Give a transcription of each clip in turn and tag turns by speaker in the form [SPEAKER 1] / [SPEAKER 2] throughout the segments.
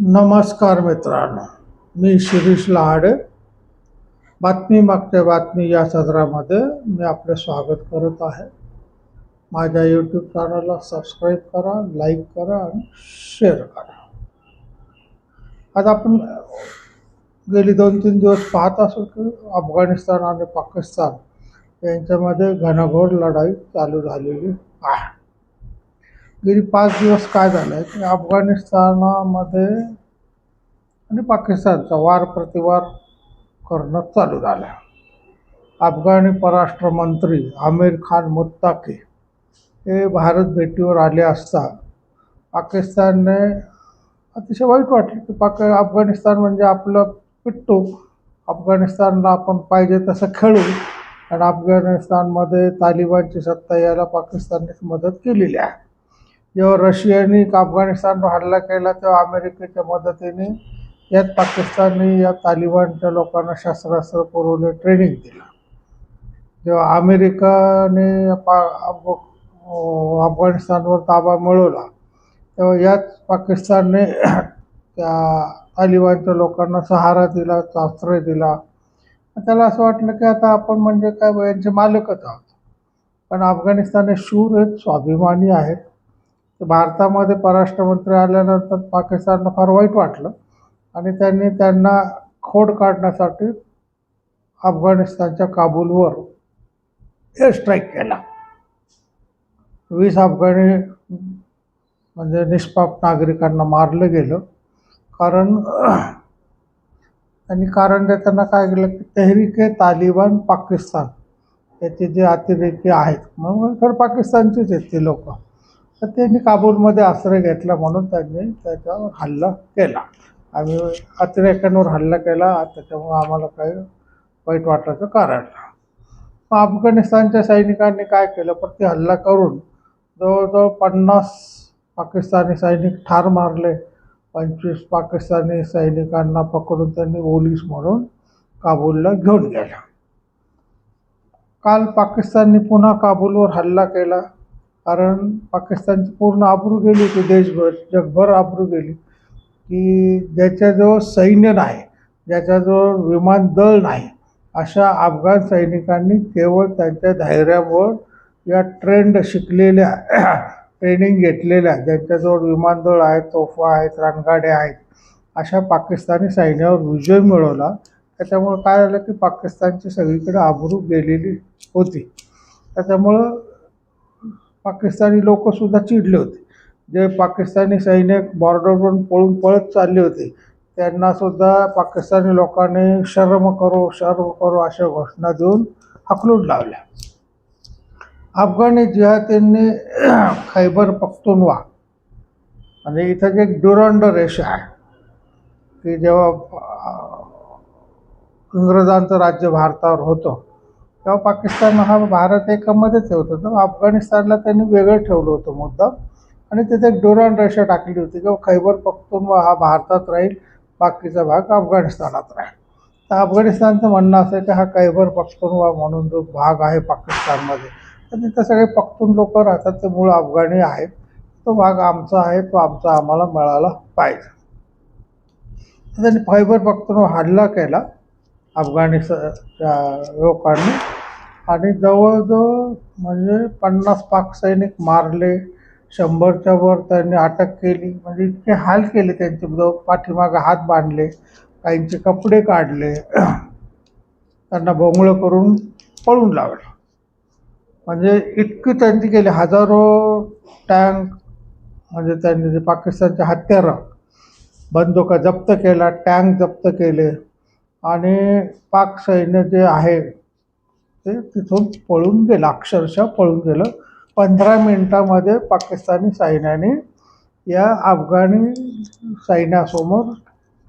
[SPEAKER 1] नमस्कार मित्रांनो मी शिरीष लहाडे. बातमी मागच्या बातमी या सदरामध्ये मी आपले स्वागत करत आहे. माझ्या यूट्यूब चॅनलला सबस्क्राईब करा लाईक करा आणि शेअर करा. आज आपण गेली दोन तीन दिवस पाहत असो की अफगाणिस्तान आणि पाकिस्तान यांच्यामध्ये घनघोर लढाई चालू झालेली आहे. गेली पाच दिवस काय झालं आहे की अफगाणिस्तानामध्ये आणि पाकिस्तानचा वार प्रतिवार करणं चालू झालं अफगाणी परराष्ट्र मंत्री आमिर खान मुत्ताके हे भारत भेटीवर आले असता पाकिस्तानने अतिशय वाईट वाटलं की पाक अफगाणिस्तान म्हणजे आपलं पिट्टू. अफगाणिस्तानला आपण पाहिजे तसं खेळू. आणि अफगाणिस्तानमध्ये तालिबानची सत्ता यायला पाकिस्तानने मदत केलेली आहे. जेव्हा रशियाने अफगाणिस्तानवर हल्ला केला तेव्हा अमेरिकेच्या मदतीने यात पाकिस्तानने या तालिबानच्या लोकांना शस्त्रास्त्र पुरवले ट्रेनिंग दिलं. जेव्हा अमेरिकाने पा अफगाणिस्तानवर ताबा मिळवला तेव्हा याच पाकिस्तानने त्या तालिबानच्या लोकांना सहारा दिला आश्रय दिला. त्याला असं वाटलं की आता आपण म्हणजे काय यांचे मालकच आहोत. पण अफगाणिस्तान हे शूर आहेत स्वाभिमानी आहेत. भारतामध्ये परराष्ट्रमंत्री आल्यानंतर पाकिस्तानला फार वाईट वाटलं. आणि त्यांनी त्यांना खोड काढण्यासाठी अफगाणिस्तानच्या काबूलवर एअर स्ट्राईक केला. वीस अफगाणी म्हणजे निष्पाप नागरिकांना मारलं गेलं. कारण आणि कारण देताना काय केलं की तेहरीक तालिबान पाकिस्तान. याचे जे अतिरेकी आहेत म्हणून तर पाकिस्तानचेच आहेत ते लोक. तर त्यांनी काबूलमध्ये आश्रय घेतला म्हणून त्यांनी त्याच्यावर हल्ला केला. आम्ही अतिरेक्यांवर हल्ला केला त्याच्यामुळे आम्हाला काही वाईट वाटायचं कारण मग अफगाणिस्तानच्या सैनिकांनी काय केलं? पण ते हल्ला करून जवळजवळ पन्नास पाकिस्तानी सैनिक ठार मारले. पंचवीस पाकिस्तानी सैनिकांना पकडून त्यांनी पोलीस म्हणून काबूलला घेऊन गेला. काल पाकिस्तानने पुन्हा काबूलवर हल्ला केला. कारण पाकिस्तानची पूर्ण आबरू गेली होती देशभर जगभर आबरू गेली. की ज्याच्याजवळ सैन्य नाही ज्याच्याजवळ विमानदळ नाही अशा अफगाण सैनिकांनी केवळ त्यांच्या धैर्यावर या ट्रेंड शिकलेल्या ट्रेनिंग घेतलेल्या ज्यांच्याजवळ विमानदळ आहेत तोफा आहेत रणगाड्या आहेत अशा पाकिस्तानी सैन्यावर विजय मिळवला. त्याच्यामुळं काय झालं की पाकिस्तानची सगळीकडे आबरू गेलेली होती. त्याच्यामुळं पाकिस्तानी लोकंसुद्धा चिडले होते. जे पाकिस्तानी सैनिक बॉर्डरवरून पळून पळत चालले होते त्यांनासुद्धा पाकिस्तानी लोकांनी शर्म करो शर्म करो अशा घोषणा देऊन हकलून लावल्या. अफगाणी जिहादींनी खैबर पख्तुनवा आणि इथं जे एक ड्युरंड रेषा आहे की जेव्हा इंग्रजांचं राज्य भारतावर होतं तेव्हा पाकिस्तान हा भारत एकामध्येच होतं. तर अफगाणिस्तानला त्यांनी वेगळं ठेवलं होतं मुद्दाम आणि तिथे एक ड्युरंड रेषा टाकली होती किंवा खैबर पख्तूनवा हा भारतात राहील बाकीचा भाग अफगाणिस्तानात राहील. तर अफगाणिस्तानचं म्हणणं असं आहे की हा खैबर पख्तूनवा म्हणून जो भाग आहे पाकिस्तानमध्ये तर तिथं सगळे पख्तून लोक राहतात ते मूळ अफगाणी आहेत. तो भाग आमचा आहे तो आमचा आम्हाला मिळाला पाहिजे. त्यांनी खैबर पख्तूनवा हल्ला केला. अफगाणिस्तानच्या लोकांनी. आणि जवळजवळ म्हणजे पन्नास पाक सैनिक मारले शंभरच्या वर त्यांनी अटक केली. म्हणजे इतके हाल केले त्यांचे जवळ पाठीमागं हात बांधले काहींचे कपडे काढले त्यांना बोंगळं करून पळून लावलं. म्हणजे इतकी त्यांची केली हजारो टँक म्हणजे त्यांनी जे पाकिस्तानच्या हत्यारं बंदुका जप्त केला टँक जप्त केले. आणि पाक सैन्य जे आहे ते तिथून पळून गेलं अक्षरशः पळून गेलं. पंधरा मिनटामध्ये पाकिस्तानी सैन्याने या अफगाणी सैन्यासमोर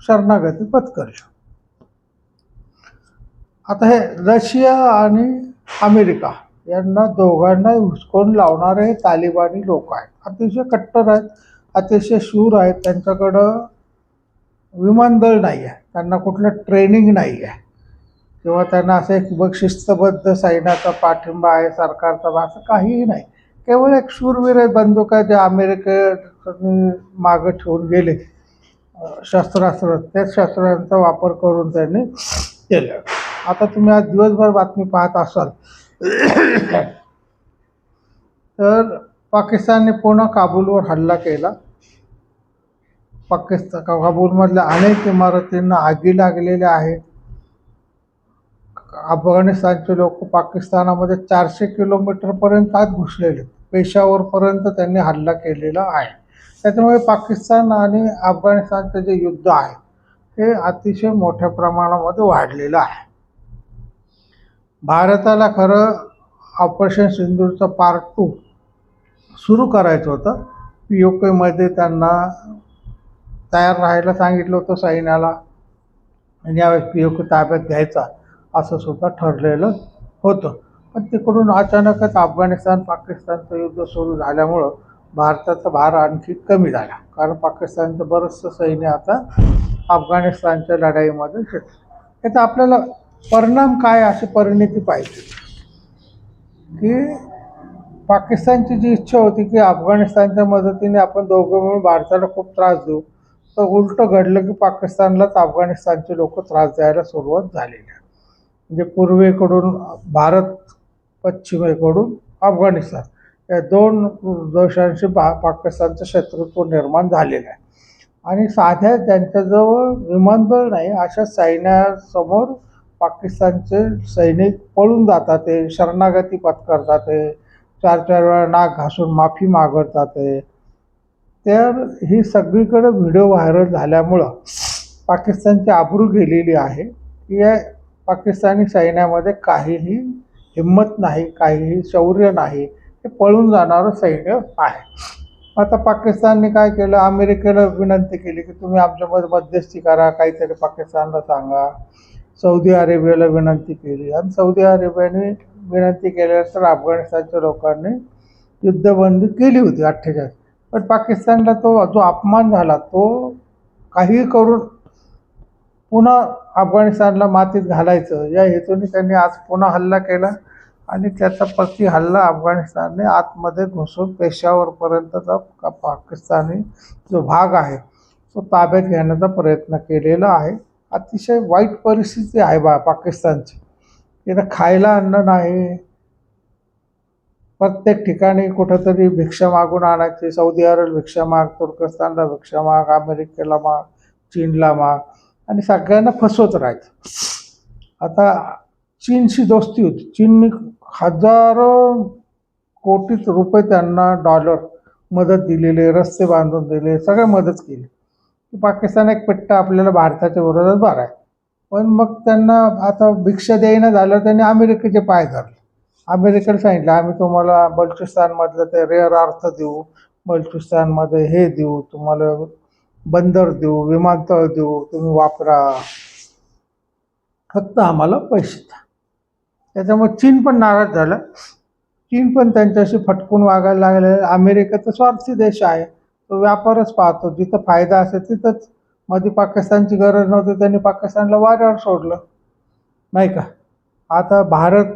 [SPEAKER 1] शरणागती पत्करली. आता हे रशिया आणि अमेरिका यांना दोघांना हुसकून लावणारे हे तालिबानी लोक आहेत. अतिशय कट्टर आहेत अतिशय शूर आहेत त्यांच्याकडं विमानदळ नाही आहे. त्यांना कुठलं ट्रेनिंग नाही आहे. किंवा त्यांना असं एक बक्षिस्तबद्ध सैन्याचा पाठिंबा आहे सरकारचा असं काहीही नाही. केवळ एक शूरवीर आहे बंदुका जे अमेरिकेत मागं ठेवून गेले. शस्त्रास्त्र त्याच शस्त्रांचा वापर करून त्यांनी केलं. आता तुम्ही आज दिवसभर बातमी पाहत असाल. तर पाकिस्तानने पुन्हा काबूलवर हल्ला केला. पाकिस्तान काबूलमधल्या अनेक इमारतींना आगी लागलेल्या आहेत अफगाणिस्तानचे लोक पाकिस्तानामध्ये चारशे किलोमीटरपर्यंत आत घुसलेले पेशावरपर्यंत त्यांनी हल्ला केलेला आहे. त्याच्यामुळे पाकिस्तान आणि अफगाणिस्तानचं जे युद्ध आहे हे अतिशय मोठ्या प्रमाणामध्ये वाढलेलं आहे. भारताला खरं ऑपरेशन सिंदूरचं पार्ट टू सुरू करायचं होतं. पी ओ केमध्ये त्यांना तयार राहायला सांगितलं होतं सैन्याला. आणि यावेळेस पी ओ के ताब्यात घ्यायचा असं सुद्धा ठरलेलं होतं. पण तिकडून अचानकच अफगाणिस्तान पाकिस्तानचं युद्ध सुरू झाल्यामुळं भारताचा भार आणखी कमी झाला. कारण पाकिस्तानचं बरंचसं सैन्य आता अफगाणिस्तानच्या लढाईमध्ये शिरलं. याचा आपल्याला परिणाम काय अशी परिणिती पाहिजे? की पाकिस्तानची जी इच्छा होती की अफगाणिस्तानच्या मदतीने आपण दोघं मिळून भारताला खूप त्रास देऊ तर उलटं घडलं की पाकिस्तानलाच अफगाणिस्तानचे लोक त्रास द्यायला सुरुवात झालेली आहे. म्हणजे पूर्वेकडून भारत पश्चिमेकडून अफगाणिस्तान या दोन देशांशी पा पाकिस्तानचं शत्रुत्व निर्माण झालेलं आहे. आणि साध्या त्यांच्याजवळ विमानतळ नाही अशा सैन्यासमोर पाकिस्तानचे सैनिक पळून जातात ते शरणागती पत्करतात ते चार चार वेळा नाक घासून माफी मागवतात ते तर ही सगळीकडे व्हिडिओ व्हायरल झाल्यामुळं पाकिस्तानची आबरू गेलेली आहे. की या पाकिस्तानी सैन्यामध्ये काहीही हिंमत नाही काहीही शौर्य नाही हे पळून जाणारं सैन्य आहे. आता पाकिस्तानने काय केलं? अमेरिकेला विनंती केली की तुम्ही आमच्यामध्ये मध्यस्थी करा काहीतरी पाकिस्तानला सांगा. सौदी अरेबियाला विनंती केली. आणि सौदी अरेबियाने विनंती केल्यानंतर अफगाणिस्तानच्या लोकांनी युद्धबंदी केली होती अठ्ठेचाळीस. पण पाकिस्तानला तो जो अपमान झाला तो काही करून पुन्हा अफगाणिस्तानला मातीत घालायचं. या हेतूने त्यांनी आज पुन्हा हल्ला केला आणि त्याचा प्रति हल्ला अफगाणिस्तानने आतमध्ये घुसून पेशावरपर्यंतचा का पाकिस्तानी जो भाग आहे तो ताब्यात घेण्याचा प्रयत्न केलेला आहे. अतिशय वाईट परिस्थिती आहे बा पाकिस्तानची. तिथं खायला अन्न नाही प्रत्येक ठिकाणी कुठंतरी भिक्षा मागून आणायची सौदी अरब भिक्षा माग तुर्कस्तानला भिक्षा माग अमेरिकेला माग चीनला माग आणि सगळ्यांना फसवत राहायचं. आता चीनशी दोस्ती होती. चीनने हजारो कोटी रुपये त्यांना डॉलर मदत दिलेले रस्ते बांधून दिले सगळं मदत केली. पाकिस्तान एक पट्टा आपल्याला भारताच्या विरोधात बारा आहे पण मग त्यांना आता भिक्षा द्यायना झालं त्यांनी अमेरिकेचे पाय धरले. अमेरिकेला सांगितलं आम्ही तुम्हाला बलुचिस्तानमधलं ते रेअर अर्थ देऊ बलुचिस्तानमध्ये हे देऊ तुम्हाला बंदर देऊ विमानतळ देऊ तुम्ही वापरा. फक्त आम्हाला पैसे द्या. त्याच्यामुळे चीन पण नाराज झालं. चीन पण त्यांच्याशी फटकून वागायला लागले. अमेरिका तर स्वार्थी देश आहे. तो व्यापारच पाहतो. जिथं फायदा असेल तिथंच. मध्ये पाकिस्तानची गरज नव्हती त्यांनी पाकिस्तानला वाऱ्यावर सोडलं. नाही का? आता भारत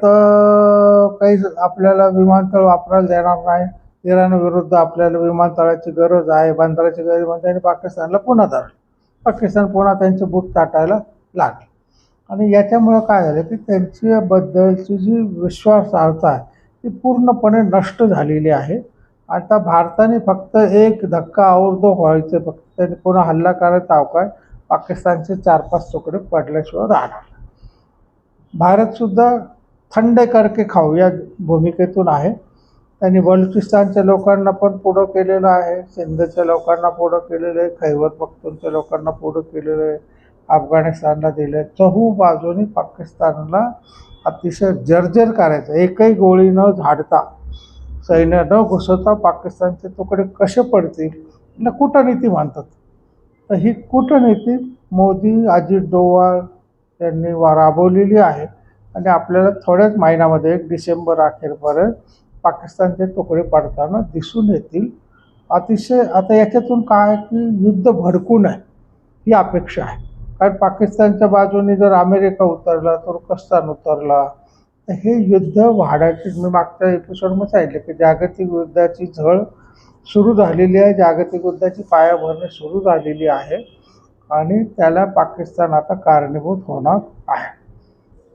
[SPEAKER 1] काही आपल्याला विमानतळ वापरायला देणार नाही. इराणविरुद्ध आपल्याला विमानतळाची गरज आहे. बंदराची गरज म्हणजे आणि पाकिस्तानला पुन्हा धरलं. पाकिस्तान पुन्हा त्यांचे बूट ताटायला लागले. आणि याच्यामुळं काय झालं की त्यांच्याबद्दलची जी विश्वासार्हता आहे ती पूर्णपणे नष्ट झालेली आहे. आता भारताने फक्त एक धक्का औरदो व्हायचे फक्त त्यांनी पुन्हा हल्ला करायचा अवकाश पाकिस्तानचे चार पाच तुकडे पडल्याशिवाय राहणार भारतसुद्धा थंड करके खाऊ या भूमिकेतून आहे. त्यांनी बलुचिस्तानच्या लोकांना पण पुढं केलेलं आहे. सिंधच्या लोकांना पुढं केलेलं आहे. खैबर पख्तूनच्या लोकांना पुढं केलेलं आहे. अफगाणिस्तानला दिलं आहे चहू बाजूनी पाकिस्तानला अतिशय जर्जर करायचं. एकही गोळी न झाडता सैन्य न घुसवता पाकिस्तानचे तुकडे कसे पडतील याला कूटनीती तर ही कूटनीती मोदी अजित डोवाल त्यांनी वा राबवलेली आहे. आणि आपल्याला थोड्याच महिन्यामध्ये एक डिसेंबर अखेरपर्यंत पाकिस्तानचे तुकडे पडताना दिसून येतील. अतिशय आता याच्यातून काय की युद्ध भडकू नये ही अपेक्षा आहे. कारण पाकिस्तानच्या बाजूने जर अमेरिका उतरला तुर्कस्तान उतरला तर हे युद्ध वाढायची. मी मागच्या एपिसोडमध्ये सांगितलं की जागतिक युद्धाची झळ सुरू झालेली आहे. जागतिक युद्धाची पाया भरणे सुरू झालेली आहे. आणि त्याला पाकिस्तान आता कारणीभूत होणार आहे.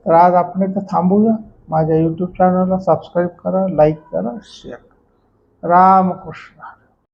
[SPEAKER 1] तर आज आपण इथं थांबूया. माझ्या यूट्यूब चॅनलला सबस्क्राईब करा लाईक करा शेअर करा. रामकृष्ण.